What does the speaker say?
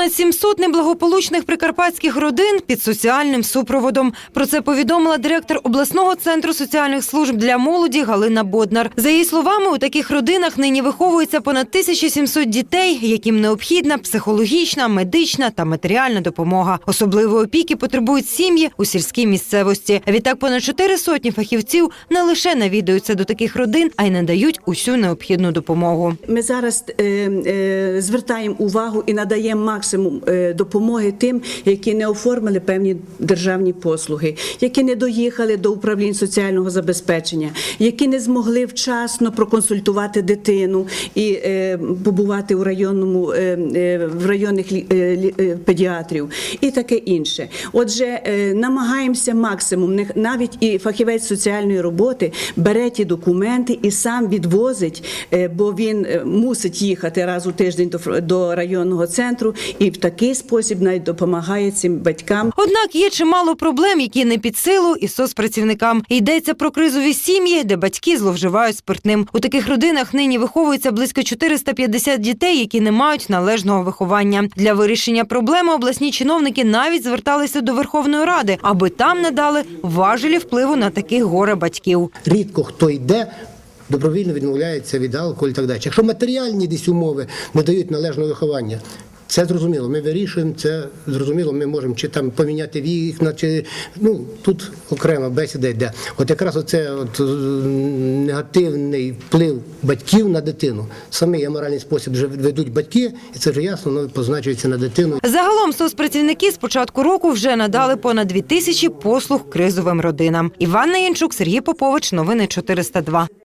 Понад 700 неблагополучних прикарпатських родин під соціальним супроводом. Про це повідомила директор обласного центру соціальних служб для молоді Галина Боднар. За її словами, у таких родинах нині виховується понад 1700 дітей, яким необхідна психологічна, медична та матеріальна допомога. Особливої опіки потребують сім'ї у сільській місцевості. Відтак понад чотири сотні фахівців не лише навідуються до таких родин, а й надають усю необхідну допомогу. Ми зараз е, е, звертаємо увагу і надаємо максимум е, допомоги тим, які не оформили певні державні послуги, які не доїхали до управлінь соціального забезпечення, які не змогли вчасно проконсультувати дитину і е, побувати у районному е, в районних педіатрів і таке інше. Отже, намагаємося максимум, навіть і фахівець соціальної роботи бере ті документи і сам відвозить, бо він мусить їхати раз у тиждень до районного центру і в такий спосіб навіть допомагає цим батькам. Однак є чимало проблем, які не під силу і соцпрацівникам. Йдеться про кризові сім'ї, де батьки зловживають спиртним. У таких родинах нині виховується близько 450 дітей, які не мають належного виховання. Для вирішення проблеми обласні чиновники навіть зверталися до Верховної Ради, аби там надали важелі впливу на таких горе батьків. рідко хто йде. Добровільно відмовляється від алкоголю і так далі. Якщо матеріальні десь умови не дають належного виховання, це зрозуміло. Ми вирішуємо це зрозуміло. Ми можемо чи там поміняти вікна, чи ну тут окрема бесіда йде. От якраз оце от е, негативний вплив батьків на дитину. Самий аморальний спосіб вже ведуть батьки, і це вже ясно, воно позначується на дитину. Загалом соцпрацівники з початку року вже надали понад 2 тисячі послуг кризовим родинам. Іванна Янчук, Сергій Попович. Новини 402.